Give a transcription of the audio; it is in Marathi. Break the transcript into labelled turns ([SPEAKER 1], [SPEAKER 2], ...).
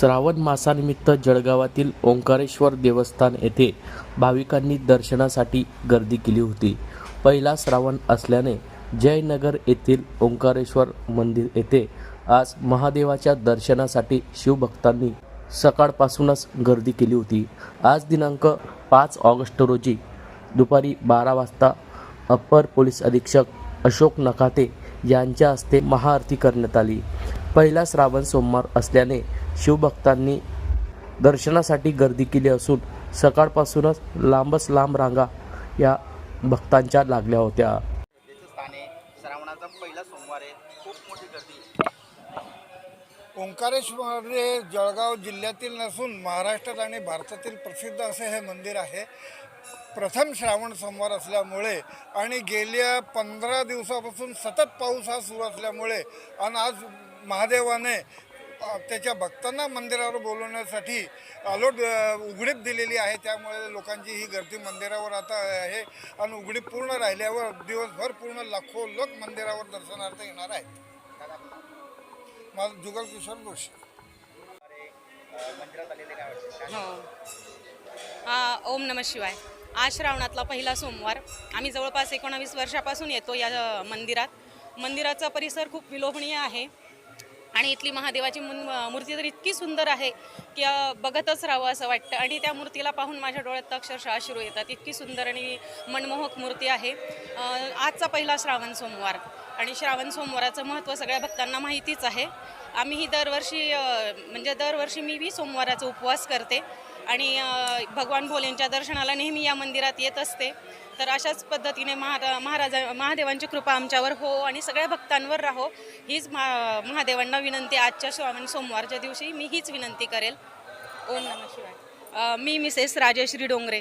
[SPEAKER 1] श्रावण मासानिमित्त जळगावातील ओंकारेश्वर देवस्थान येथे भाविकांनी दर्शनासाठी गर्दी केली होती. पहिला श्रावण असल्याने जयनगर येथील ओंकारेश्वर मंदिर येथे आज महादेवाच्या दर्शनासाठी शिवभक्तांनी सकाळपासूनच गर्दी केली होती. आज दिनांक पाच ऑगस्ट रोजी दुपारी बारा वाजता अप्पर पोलीस अधीक्षक अशोक नकाते यांच्या हस्ते महाआरती करण्यात आली. पहिला श्रावण सोमवार असल्याने शिवभक्तांनी दर्शनासाठी गर्दी केली असून सकाळपासूनच लांबच लांब रांगा या भक्तांच्या लागल्या होत्या.
[SPEAKER 2] श्रावणाचा पहिला सोमवार आहे. खूप मोठी गर्दी.
[SPEAKER 3] ओंकारेश्वर हे जळगाव जिल्ह्यातील नसून महाराष्ट्रात आणि भारतातील प्रसिद्ध असे हे मंदिर आहे. प्रथम श्रावण सोमवार असल्यामुळे आणि गेल्या पंधरा दिवसापासून सतत पाऊस हा सुरू असल्यामुळे आणि आज महादेवाने त्याच्या भक्तांना मंदिरावर बोलवण्यासाठी अलोट उघडीप दिलेली आहे. त्यामुळे लोकांची ही गर्दी मंदिरावर आता आहे आणि उघडीप पूर्ण राहिल्यावर दिवसभर पूर्ण लाखो लोक मंदिरावर दर्शनार्थ येणार आहेत. माझं जुगल किशोर जोशी
[SPEAKER 4] हो. हा ओम नम शिवाय. आज श्रावणातला पहिला सोमवार. आम्ही जवळपास एकोणावीस वर्षापासून येतो या मंदिरात. मंदिराचा परिसर खूप विलोभनीय आहे. आणि इथली महादेवाची मूर्ती तर इतकी सुंदर आहे की बघतच राहावं असं वाटतं. आणि त्या मूर्तीला पाहून माझ्या डोळ्यात अक्षरशः अश्रू येतात. इतकी सुंदर आणि मनमोहक मूर्ती आहे आजचा पहिला श्रावण सोमवार. आणि श्रावण सोमवाराचं महत्त्व सगळ्या भक्तांना माहितीच आहे. आम्हीही दरवर्षी म्हणजे दरवर्षी मी बी सोमवाराचा उपवास करते. आणि भगवान भोलेंच्या दर्शनाला नेहमी या मंदिरात येत असते. तर अशाच पद्धतीने महारा महाराजा महादेवांची कृपा आमच्यावर हो आणि सगळ्या भक्तांवर राहो. हीच महा महादेवांना विनंती. आजच्या श्रावण सोमवारच्या दिवशी मी हीच विनंती करेल. ओम नम शिवाय. मी मिसेस राजश्री डोंगरे.